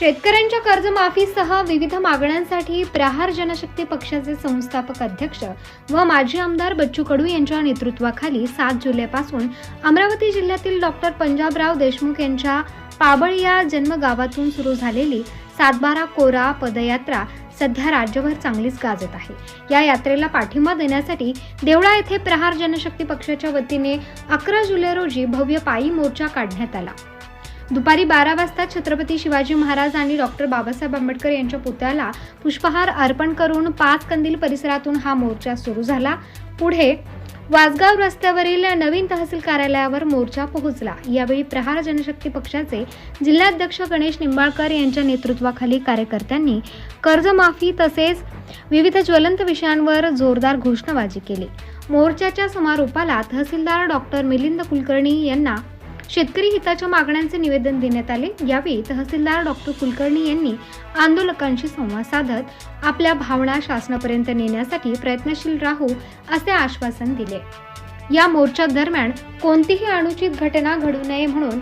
शेतकऱ्यांच्या कर्जमाफीसह विविध मागण्यांसाठी प्रहार जनशक्ती पक्षाचे संस्थापक अध्यक्ष व माजी आमदार बच्चू कडू यांच्या नेतृत्वाखाली सात जुलैपासून अमरावती जिल्ह्यातील डॉक्टर पंजाबराव देशमुख यांच्या पाबळ या जन्मगावातून सुरू झालेली सातबारा कोरा पदयात्रा सध्या राज्यभर चांगलीच गाजत आहे. या यात्रेला पाठिंबा देण्यासाठी देवळा येथे प्रहार जनशक्ती पक्षाच्या वतीने अकरा जुलै रोजी भव्य पायी मोर्चा काढण्यात आला. दुपारी बारा वाजता छत्रपती शिवाजी महाराज आणि डॉक्टर बाबासाहेब आंबेडकर यांच्या पुतळ्याला पुष्पहार अर्पण करून पाच कंदील परिसरातून हा मोर्चा सुरू झाला. पुढे वासगाव रस्त्यावरील नवीन तहसील कार्यालयावर मोर्चा पोहोचला. यावेळी प्रहार जनशक्ती पक्षाचे जिल्हाध्यक्ष गणेश निंबाळकर यांच्या नेतृत्वाखाली कार्यकर्त्यांनी कर्जमाफी तसेच विविध ज्वलंत विषयांवर जोरदार घोषणाबाजी केली. मोर्चाच्या समारोपाला तहसीलदार डॉक्टर मिलिंद कुलकर्णी यांना शेतकरी हिताच्या मागण्यांचे निवेदन देण्यात आले. यावेळी तहसीलदार डॉक्टर कुलकर्णी यांनी आंदोलकांशी संवाद साधत आपल्या भावना शासनापर्यंत नेण्यासाठी प्रयत्नशील राहू असे आश्वासन दिले. या मोर्चा दरम्यान कोणतीही अनुचित घटना घडू नये म्हणून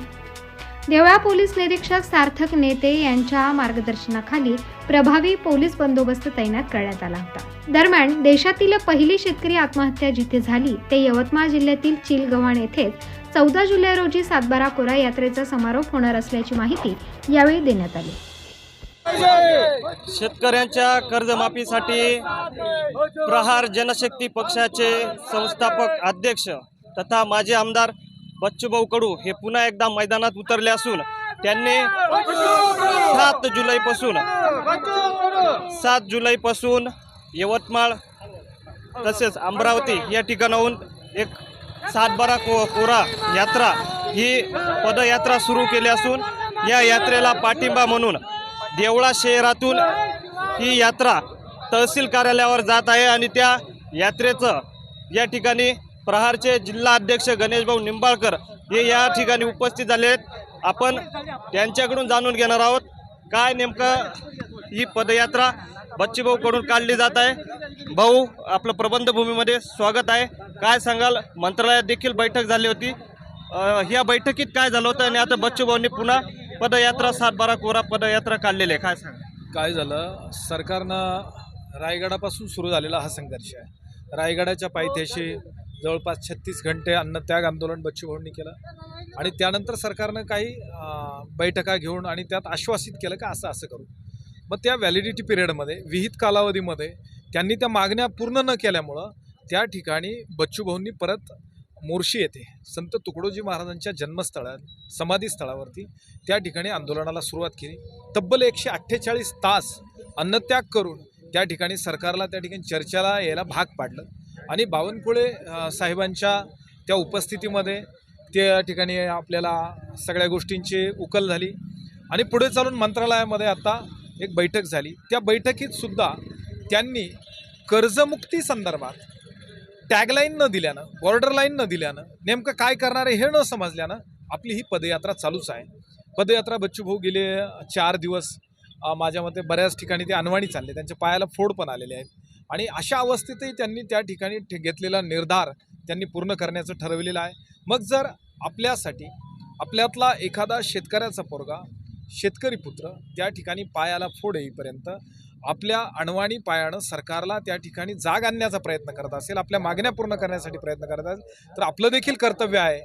देवळा पोलीस निरीक्षक सार्थक नेते यांच्या मार्गदर्शनाखाली प्रभावी पोलीस बंदोबस्त तैनात करण्यात आला होता. दरम्यान देशातील पहिली शेतकरी आत्महत्या जिथे झाली ते यवतमाळ जिल्ह्यातील चिलगव्हाण येथेच चौदा जुलै रोजी सातबारा कोरा यात्रेचा समारोप होणार असल्याची माहिती यावेळी देण्यात आली. शेतकऱ्यांच्या कर्जमाफीसाठी प्रहार जनशक्ती पक्षाचे संस्थापक अध्यक्ष तथा माजी आमदार बच्चूभाऊ कडू हे पुन्हा एकदा मैदानात उतरले असून त्यांनी सात जुलैपासून सात जुलैपासून यवतमाळ तसेच अमरावती या ठिकाणाहून एक सातबारा को कोरा यात्रा ही पदयात्रा सुरू केली असून या यात्रेला पाठिंबा म्हणून देवळा शहरातून ही यात्रा तहसील कार्यालयावर जात आहे आणि त्या यात्रेचं या ठिकाणी प्रहारचे जिल्हा अध्यक्ष गणेशभाऊ निंबाळकर हे या ठिकाणी उपस्थित झाले आहेत. आपण त्यांच्याकडून जाणून घेणार आहोत काय नेमकं ही पदयात्रा बच्चीभाऊकडून काढली जात आहे. भाऊ आपलं प्रबंधभूमीमध्ये स्वागत आहे. काय सांगाल? मंत्रालयात देखील बैठक झाली होती. ह्या बैठकीत काय झालं होतं? आणि आता बच्चूभाऊंनी पुन्हा पदयात्रा सातबारा कोरा पदयात्रा काढलेली आहे. काय सांगा काय झालं? सरकारनं रायगडापासून सुरू झालेला हा संघर्ष आहे. रायगडाच्या पायथ्याशी जवळपास छत्तीस घंटे अन्नत्याग आंदोलन बच्चूभाऊंनी केलं. आणि त्यानंतर सरकारनं काही बैठका घेऊन आणि त्यात आश्वासित केलं का असं असं करू. मग त्या व्हॅलिडिटी पिरियडमध्ये विहित कालावधीमध्ये त्यांनी त्या मागण्या पूर्ण न केल्यामुळं त्या ठिकाणी बच्चूभाऊंनी परत मोर्शी येथे संत तुकडोजी महाराजांच्या जन्मस्थळात समाधीस्थळावरती त्या ठिकाणी आंदोलनाला सुरुवात केली. तब्बल एकशे अठ्ठेचाळीस तास अन्नत्याग करून त्या ठिकाणी सरकारला त्या ठिकाणी चर्चेला यायला भाग पाडलं आणि बावनकुळे साहेबांच्या त्या उपस्थितीमध्ये त्या ठिकाणी आपल्याला सगळ्या गोष्टींची उकल झाली आणि पुढे चालून मंत्रालयामध्ये आता एक बैठक झाली. त्या बैठकीतसुद्धा त्यांनी कर्जमुक्ती संदर्भात टॅगलाईन न दिल्यानं बॉर्डर लाईन न दिल्यानं नेमकं काय करणार आहे हे न समजल्यानं आपली ही पदयात्रा चालूच आहे. पदयात्रा बच्चूभाऊ गेले चार दिवस माझ्या मते बऱ्याच ठिकाणी ते अनवाणी चालले त्यांच्या पायाला फोड पण आलेले आहेत. आणि अशा अवस्थेतही त्यांनी त्या ठिकाणी ठे- घेतलेला निर्धार त्यांनी पूर्ण करण्याचं ठरवलेलं आहे. मग जर आपल्यासाठी आपल्यातला एखादा शेतकऱ्याचा पोरगा शेतकरी पुत्र त्या ठिकाणी पायाला फोड येईपर्यंत आपल्या अणवाणी पायानं सरकारला त्या ठिकाणी जाग आणण्याचा प्रयत्न करत असेल आपल्या मागण्या पूर्ण करण्यासाठी प्रयत्न करत असेल तर आपलं देखील कर्तव्य आहे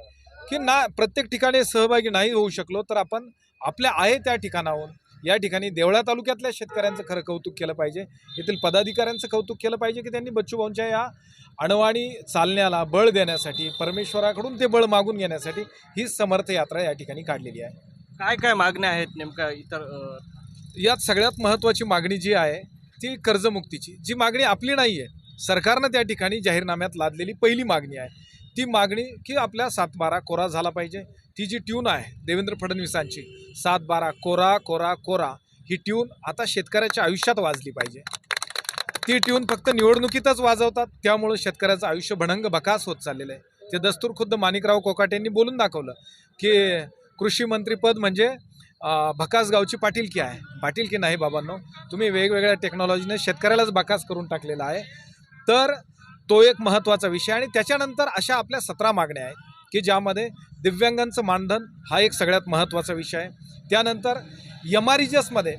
की ना प्रत्येक ठिकाणी सहभागी नाही होऊ शकलो तर आपण आपल्या आहे त्या ठिकाणाहून या ठिकाणी देवळा तालुक्यातल्या शेतकऱ्यांचं खरं कौतुक केलं पाहिजे. येथील पदाधिकाऱ्यांचं कौतुक केलं पाहिजे की त्यांनी बच्चूभाऊंच्या या अणवाणी चालण्याला बळ देण्यासाठी परमेश्वराकडून ते बळ मागून घेण्यासाठी ही समर्थ यात्रा या ठिकाणी काढलेली आहे. काय काय मागण्या आहेत नेमका इतर यात सगळ्यात महत्त्वाची मागणी जी आहे ती कर्जमुक्तीची. जी मागणी आपली नाही आहे सरकारनं त्या ठिकाणी जाहीरनाम्यात लादलेली पहिली मागणी आहे. ती मागणी की आपल्या सातबारा कोरा झाला पाहिजे. ती जी ट्यून आहे देवेंद्र फडणवीसांची सातबारा कोरा कोरा कोरा ही ट्यून आता शेतकऱ्याच्या आयुष्यात वाजली पाहिजे. ती ट्यून फक्त निवडणुकीतच वाजवतात त्यामुळं शेतकऱ्याचं आयुष्य भणंग भकास होत चाललेलं आहे. ते दस्तूर खुद्द माणिकराव कोकाटेंनी बोलून दाखवलं की कृषी मंत्रीपद म्हणजे भकास गावची पाटीलकी आहे? पाटीलकी नाही बाबांनो? तुम्ही वेगवेगळ्या टेक्नॉलॉजीने शेतकऱ्यालाच भकास करून टाकलेला आहे. तर तो एक महत्त्वाचा विषय आणि त्याच्यानंतर अशा आपल्या सतरा मागण्या आहेत की ज्यामध्ये दिव्यांगांचं मानधन हा एक सगळ्यात महत्त्वाचा विषय आहे. त्यानंतर यमारिजसमध्ये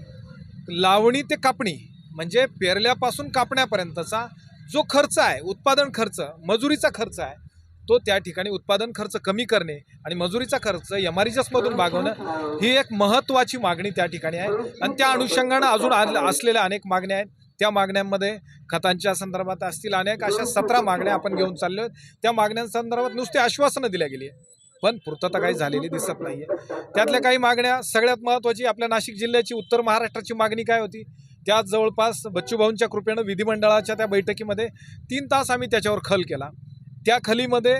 लावणी ते कापणी म्हणजे पेरल्यापासून कापण्यापर्यंतचा जो खर्च आहे उत्पादन खर्च मजुरीचा खर्च आहे तो त्या ठिकाणी उत्पादन खर्च कमी करणे आणि मजुरीचा खर्च यमारिजसमधून भागवणं ही एक महत्त्वाची मागणी त्या ठिकाणी आहे. आणि त्या अनुषंगानं अजून असलेल्या अनेक मागण्या आहेत. त्या मागण्यांमध्ये खतांच्या संदर्भात असतील अनेक अशा सतरा मागण्या आपण घेऊन चाललो आहोत. त्या मागण्यांसंदर्भात नुसती आश्वासनं दिल्या गेली आहे पण पूर्तता काही झालेली दिसत नाही आहे त्यातल्या काही मागण्या सगळ्यात महत्त्वाची आपल्या नाशिक जिल्ह्याची उत्तर महाराष्ट्राची मागणी काय होती? त्या जवळपास बच्चूभाऊंच्या कृपेनं विधिमंडळाच्या त्या बैठकीमध्ये तीन तास आम्ही त्याच्यावर खल केला. त्या खलीमध्ये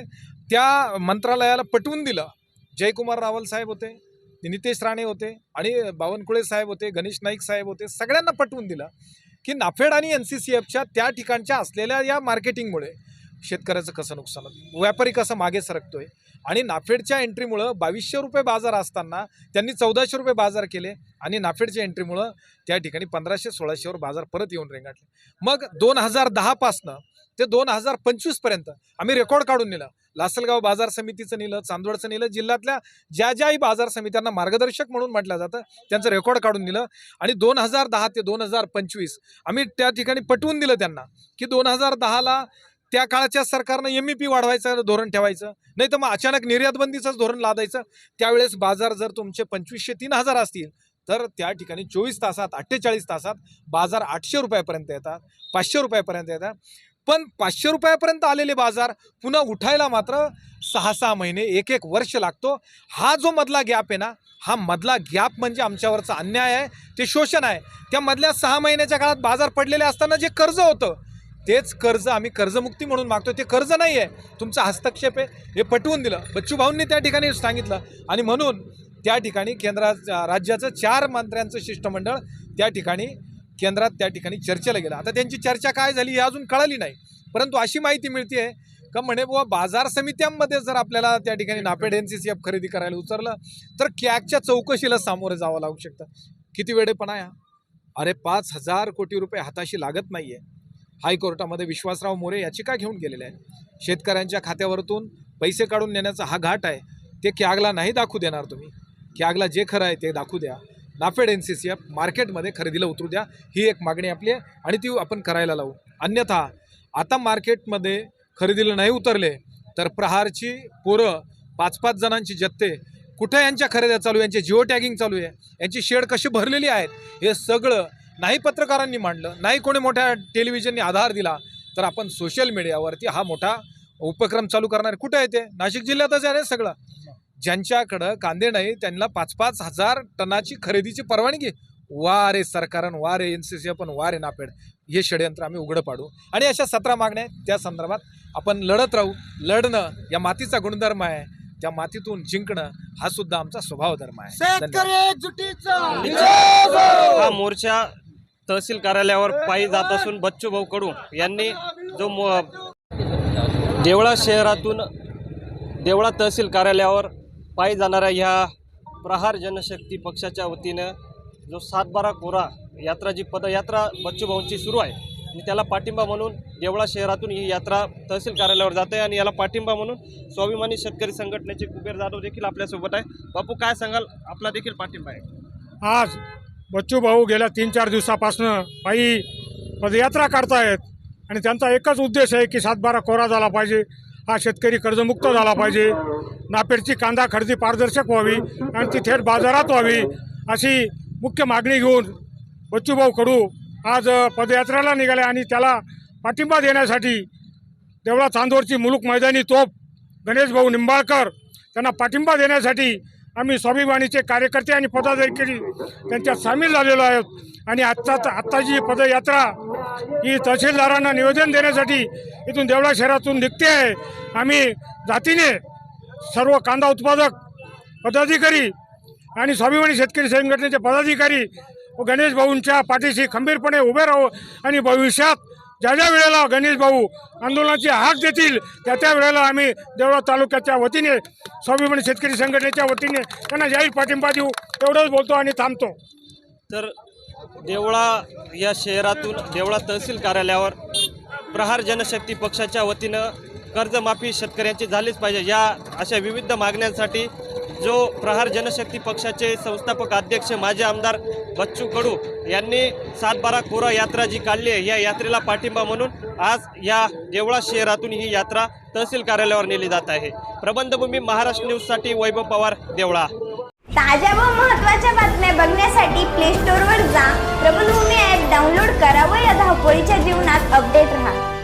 त्या मंत्रालयाला पटवून दिलं. जयकुमार रावल साहेब होते नितेश राणे होते आणि बावनकुळे साहेब होते गणेश नाईक साहेब होते सगळ्यांना पटवून दिलं की नाफेड आणि एन सी सी एफच्या त्या ठिकाणच्या असलेल्या या मार्केटिंगमुळे शेतकऱ्याचं कसं नुकसान होतं? व्यापारी कसं मागे सरकतोय? आणि नाफेडच्या एंट्रीमुळं बावीसशे रुपये बाजार असताना त्यांनी चौदाशे रुपये बाजार केले आणि नाफेडच्या एंट्रीमुळं त्या ठिकाणी पंधराशे सोळाशेवर बाजार परत येऊन रेंगाटले. मग दोन हजार दहापासनं ते दोन हजार पंचवीसपर्यंत आम्ही रेकॉर्ड काढून नेलं. लासलगाव बाजार समितीचं नेलं चांदवडचं नेलं जिल्ह्यातल्या ज्या ज्याही बाजार समित्यांना मार्गदर्शक म्हणून म्हटलं जातं त्यांचं रेकॉर्ड काढून दिलं आणि दोन हजार दहा ते दोन हजार पंचवीस आम्ही त्या ठिकाणी पटवून दिलं त्यांना की दोन हजार दहाला त्या काळाच्या सरकारनं एम ई पी वाढवायचं धोरण ठेवायचं. नाही तर मग अचानक निर्यातबंदीचंच धोरण लादायचं. त्यावेळेस बाजार जर तुमचे पंचवीसशे तीन हजार असतील तर त्या ठिकाणी चोवीस तासात अठ्ठेचाळीस तासात बाजार आठशे रुपयापर्यंत येतात पाचशे रुपयापर्यंत येतात. पण पाचशे रुपयापर्यंत आलेले बाजार पुन्हा उठायला मात्र सहा सहा महिने एक एक वर्ष लागतो. हा जो मधला गॅप आहे ना हा मधला गॅप म्हणजे आमच्यावरचा अन्याय आहे. ते शोषण आहे. त्या मधल्या सहा महिन्याच्या काळात बाजार पडलेले असताना जे कर्ज होतं तेच कर्ज आम्ही कर्जमुक्ती म्हणून मागतो ते कर्ज नाही आहे तुमचा हस्तक्षेप आहे. हे पटवून दिलं. बच्चू भाऊंनी त्या ठिकाणी सांगितलं आणि म्हणून त्या ठिकाणी केंद्रा राज्याचं चार मंत्र्यांचं शिष्टमंडळ त्या ठिकाणी केंद्रात त्या ठिकाणी चर्चेला गेलं. आता त्यांची चर्चा काय झाली हे अजून कळाली नाही. परंतु अशी माहिती मिळते आहे का म्हणे बुवा बाजार समित्यांमध्ये जर आपल्याला त्या ठिकाणी NAFED N C C F खरेदी करायला उतरलं तर कॅगच्या चौकशीला सामोरं जावं लागू शकतं. किती वेळेपणा आहे अरे पाच हजार कोटी रुपये हाताशी लागत नाही आहे हायकोर्टामध्ये विश्वासराव मोरे याचिका घेऊन गेलेल्या आहेत. शेतकऱ्यांच्या खात्यावरतून पैसे काढून नेण्याचा हा घाट आहे. ते कॅगला नाही दाखवू देणार तुम्ही. कॅगला जे खरं आहे ते दाखवू द्या. NAFED N C C F मार्केटमध्ये खरेदीला उतरू द्या. ही एक मागणी आपली आहे आणि ती आपण करायला लावू. अन्यथा आता मार्केटमध्ये खरेदीला नाही उतरले तर प्रहारची पोरं पाच पाच जणांची जत्ते कुठे यांच्या खरेद्या चालू आहे? यांचे जिओ टॅगिंग चालू आहे. यांची शेड कशी भरलेली आहेत? हे सगळं नाही पत्रकारांनी मांडलं नाही कोणी मोठ्या टेलिव्हिजननी आधार दिला तर आपण सोशल मीडियावरती हा मोठा उपक्रम चालू करणार. कुठं आहे ते? नाशिक जिल्ह्यातच आहे सगळं. ज्यांच्याकडं कांदे नाही त्यांना पाच पाच हजार टनाची खरेदीची परवानगी वा रे सरकारण वा रे एन सी सी पण वा रे नापेड. हे षडयंत्र आम्ही उघडं पाडू. आणि अशा सतरा मागण्या आहेत. त्या संदर्भात आपण लढत राहू. लढणं या मातीचा गुणधर्म आहे. त्या मातीतून जिंकणं हा सुद्धा आमचा स्वभाव धर्म आहे हा मोर्चा तहसील कार्यालयावर पायी जात असून बच्चू भाऊ कडू यांनी जो मो देवळा शहरातून देवळा तहसील कार्यालयावर पायी जाणाऱ्या ह्या प्रहार जनशक्ती पक्षाच्या वतीनं जो सातबारा कोरा यात्रा जी पदयात्रा बच्चूभाऊंची सुरू आहे. आणि त्याला पाठिंबा म्हणून देवळा शहरातून ही यात्रा तहसील कार्यालयावर जाते आणि याला पाठिंबा म्हणून स्वाभिमानी शेतकरी संघटनेचे कुबेर जाधव देखील आपल्यासोबत आहे. बापू काय सांगाल? आपला देखील पाठिंबा आहे. आज बच्चू भाऊ गेल्या तीन चार दिवसापासनं पायी पदयात्रा काढतायत. आणि त्यांचा एकच उद्देश आहे की सातबारा कोरा झाला पाहिजे. हा शेतकरी कर्जमुक्त झाला पाहिजे. नापेडची कांदा खरेदी पारदर्शक व्हावी आणि ती थेट बाजारात व्हावी अशी मुख्य मागणी घेऊन बच्चूभाऊ कडू आज पदयात्रेला निघाले आणि त्याला पाठिंबा देण्यासाठी देवळा चांदोरची मुलूक मैदानी तोप गणेश भाऊ निंबाळकर त्यांना पाठिंबा देण्यासाठी आम्ही स्वाभिमानीचे कार्यकर्ते आणि पदाधिकारी त्यांच्यात सामील झालेलो आहोत. आणि आत्ता आत्ताची पदयात्रा ही तहसीलदारांना निवेदन देण्यासाठी इथून देवळा शहरातून निघते आहे. आम्ही जातीने सर्व कांदा उत्पादक पदाधिकारी आणि स्वाभिमानी शेतकरी संघटनेचे पदाधिकारी व गणेश भाऊंच्या पाठीशी खंबीरपणे उभे राहू आणि भविष्यात ज्या ज्या वेळेला गणेश भाऊ आंदोलनाची हाक देतील त्या त्या वेळेला आम्ही देवळा तालुक्याच्या वतीने स्वाभिमानी शेतकरी संघटनेच्या वतीने त्यांना जाहीर पाठिंबा देऊ एवढंच बोलतो आणि थांबतो. तर देवळा या शहरातून देवळा तहसील कार्यालयावर प्रहार जनशक्ती पक्षाच्या वतीनं कर्जमाफी शेतकऱ्यांची झालीच पाहिजे. या अशा विविध मागण्यांसाठी जो प्रहार जनशक्ती पक्षाचे संस्थापक अध्यक्ष माजी आमदार बच्चू कडू यांनी सातबारा कोरा यात्रा जी काढली आहे या यात्रेला पाठिंबा म्हणून आज या देवळा शहरातून ही यात्रा तहसील कार्यालयावर नेली जात आहे. प्रबंधभूमी महाराष्ट्र न्यूजसाठी वैभव पवार देवळा. ताज्या व महत्त्वाच्या बातम्या बघण्यासाठी प्ले स्टोअरवर जा. प्रबंधभूमी ॲप डाउनलोड करा व या धावपळीच्या जीवनात अपडेट राहा.